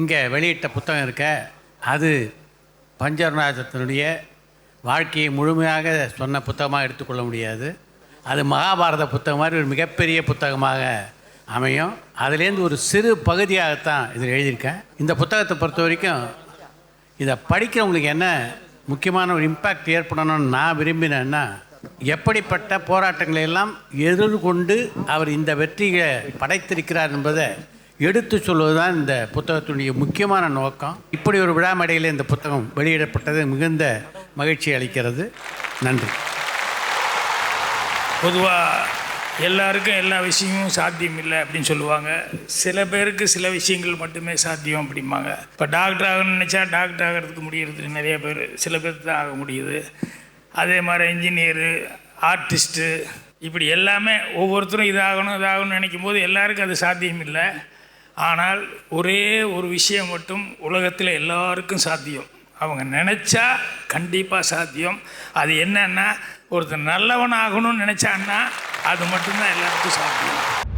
இங்கே வெளியிட்ட புத்தகம் இருக்க அது பஞ்சவர்ணாசத்தினுடைய வாழ்க்கையை முழுமையாக சொன்ன புத்தகமாக எடுத்துக்கொள்ள முடியாது. அது மகாபாரத புத்தகம் மாதிரி ஒரு மிகப்பெரிய புத்தகமாக அமையும். அதுலேருந்து ஒரு சிறு பகுதியாகத்தான் இதில் எழுதியிருக்கேன். இந்த புத்தகத்தை பொறுத்த வரைக்கும் இதை படிக்கிறவங்களுக்கு என்ன முக்கியமான ஒரு இம்பேக்ட் ஏற்படணும்னு நான் விரும்பினேன்னா எப்படிப்பட்ட போராட்டங்களை எல்லாம் எதிர்கொண்டு அவர் இந்த வெற்றியை படைத்திருக்கிறார் என்பதை எடுத்து சொல்வதுதான் இந்த புத்தகத்தினுடைய முக்கியமான நோக்கம். இப்படி ஒரு விழாமடையில் இந்த புத்தகம் வெளியிடப்பட்டது மிகுந்த மகிழ்ச்சி அளிக்கிறது. நன்றி. பொதுவாக எல்லாருக்கும் எல்லா விஷயமும் சாத்தியம் இல்லை அப்படின்னு சொல்லுவாங்க. சில பேருக்கு சில விஷயங்கள் மட்டுமே சாத்தியம் அப்படிம்பாங்க. இப்போ டாக்டர் ஆகணும்னு நினச்சா டாக்டர் ஆகிறதுக்கு முடியறது நிறைய பேர் சில பேருக்கு தான் ஆக முடியுது. அதே மாதிரி இன்ஜினியரு ஆர்டிஸ்ட்டு இப்படி எல்லாமே ஒவ்வொருத்தரும் இதாகணும் இதாகணும்னு நினைக்கும் போது எல்லாருக்கும் அது சாத்தியம் இல்லை. ஆனால் ஒரே ஒரு விஷயம் மட்டும் உலகத்தில் எல்லாருக்கும் சாத்தியம். அவங்க நினச்சா கண்டிப்பாக சாத்தியம். அது என்னன்னா ஒருத்தர் நல்லவன் ஆகணும்னு நினச்சான்னா அது மட்டும்தான் எல்லாருக்கும் சாத்தியம்.